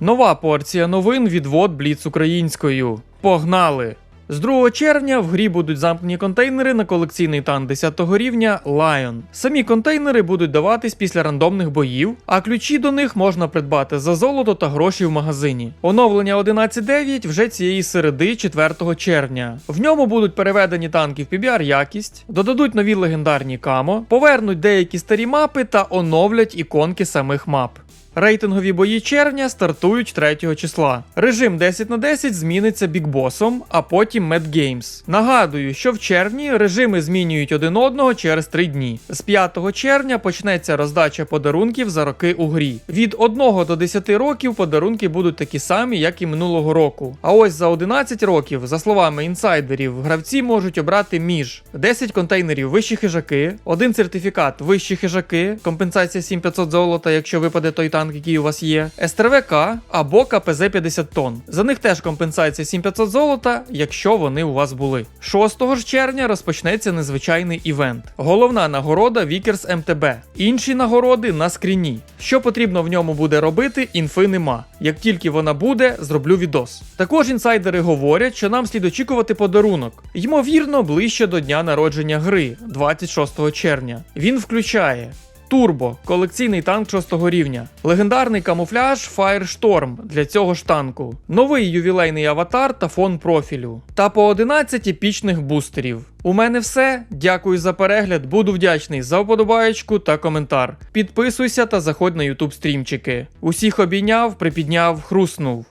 Нова порція новин відвод Бліц українською. Погнали! З 2 червня в грі будуть замкнені контейнери на колекційний тан 10 рівня Lion. Самі контейнери будуть даватись після рандомних боїв, а ключі до них можна придбати за золото та гроші в магазині. Оновлення 11.9 вже цієї середи 4 червня. В ньому будуть переведені танки в PBR якість, додадуть нові легендарні камо, повернуть деякі старі мапи та оновлять іконки самих мап. Рейтингові бої червня стартують 3 числа. Режим 10 на 10 зміниться бікбосом, а потім Games. Нагадую, що в червні режими змінюють один одного через 3 дні. З 5 червня почнеться роздача подарунків за роки у грі. Від 1 до 10 років подарунки будуть такі самі, як і минулого року. А ось за 11 років, за словами інсайдерів, гравці можуть обрати між 10 контейнерів вищі хижаки, один сертифікат вищі хижаки, компенсація 7500 золота, якщо випаде той танк, який у вас є, СТРВК або КПЗ 50 тонн. За них теж компенсація 7500 золота, якщо вони у вас були. 6 ж червня розпочнеться незвичайний івент. Головна нагорода Вікерс МТБ. Інші нагороди на скріні. Що потрібно в ньому буде робити, інфи нема. Як тільки вона буде, зроблю відос. Також інсайдери говорять, що нам слід очікувати подарунок. Ймовірно, ближче до дня народження гри, 26 червня. Він включає. Турбо колекційний танк 6 рівня, легендарний камуфляж Firestorm для цього ж танку, новий ювілейний аватар та фон профілю, та по 11 епічних бустерів. У мене все. Дякую за перегляд. Буду вдячний за вподобаєчку та коментар. Підписуйся та заходь на YouTube стрімчики. Усіх обійняв, припідняв, хруснув.